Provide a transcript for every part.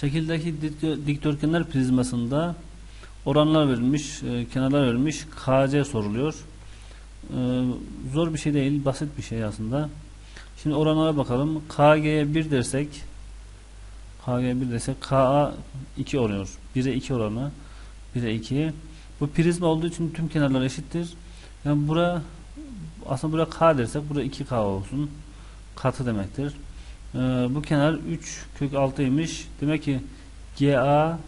Şekildeki dik- dikdörtgenler prizmasında oranlar verilmiş, e, kenarlar verilmiş, KC soruluyor. E, zor bir şey değil, basit bir şey aslında. Şimdi oranlara bakalım. KG'ye 1 dersek KG'ye 1 dersek KA 2 oluyor. 1'e 2 oranı. 1'e 2. Bu prizma olduğu için tüm kenarlar eşittir. Yani bura aslında buraya K dersek burada 2K olsun. Katı demektir. Ee, bu kenar 3 kök 6'ymış. Demek ki GA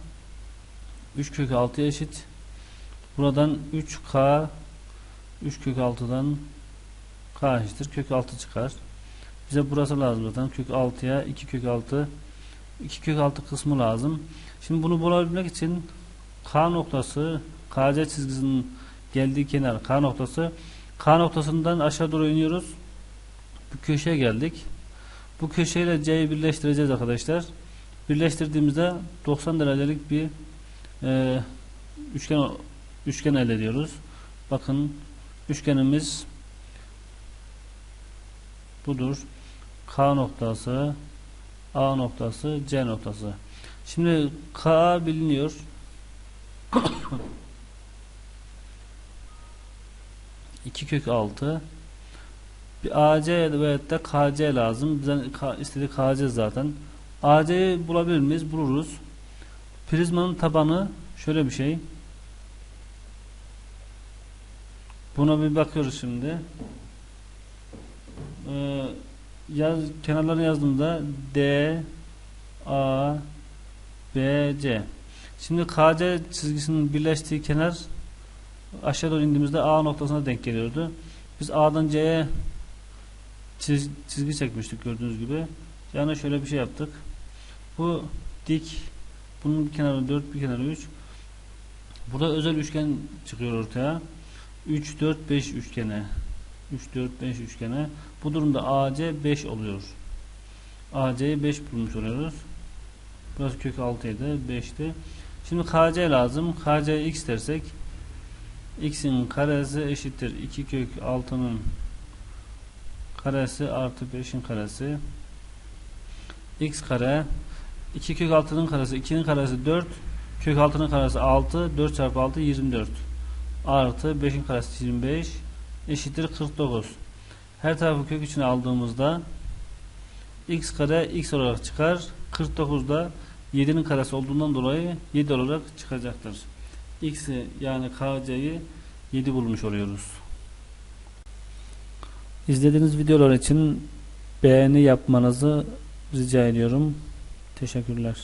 3 kök 6'ya eşit. Buradan 3K 3 kök 6'dan K eşittir. Kök 6 çıkar. Bize burası lazım zaten. Kök 6'ya 2 kök 6 2 kök 6 kısmı lazım. Şimdi bunu bulabilmek için K noktası KC çizgisinin geldiği kenar K noktası K noktasından aşağı doğru iniyoruz. Bu köşeye geldik. Bu köşeyle C'yi birleştireceğiz arkadaşlar. Birleştirdiğimizde 90 derecelik bir e, üçgen üçgen elde ediyoruz. Bakın üçgenimiz budur. K noktası A noktası C noktası. Şimdi K biliniyor. İki kök 6 bir AC ve de KC lazım. Bizden K, istediği KC zaten. AC'yi bulabilir miyiz? Buluruz. Prizmanın tabanı şöyle bir şey. Buna bir bakıyoruz şimdi. Ee, yaz, kenarlarını yazdığımda D A B C Şimdi KC çizgisinin birleştiği kenar aşağı doğru indiğimizde A noktasına denk geliyordu. Biz A'dan C'ye çiz, çizgi çekmiştik gördüğünüz gibi. Yani şöyle bir şey yaptık. Bu dik bunun bir kenarı 4 bir kenarı 3. Burada özel üçgen çıkıyor ortaya. 3 4 5 üçgene. 3 4 5 üçgene. Bu durumda AC 5 oluyor. AC'yi 5 bulmuş oluyoruz. Burası kök 6 idi. 5'ti. Şimdi KC lazım. KC x dersek x'in karesi eşittir 2 kök 6'nın karesi artı 5'in karesi. X kare 2 kök 6'nın karesi 2'nin karesi 4 kök 6'nın karesi 6 4 çarpı 6 24 artı 5'in karesi 25 eşittir 49 her tarafı kök içine aldığımızda x kare x olarak çıkar 49 da 7'nin karesi olduğundan dolayı 7 olarak çıkacaktır. X'i yani kc'yi 7 bulmuş oluyoruz İzlediğiniz videolar için beğeni yapmanızı rica ediyorum. Teşekkürler.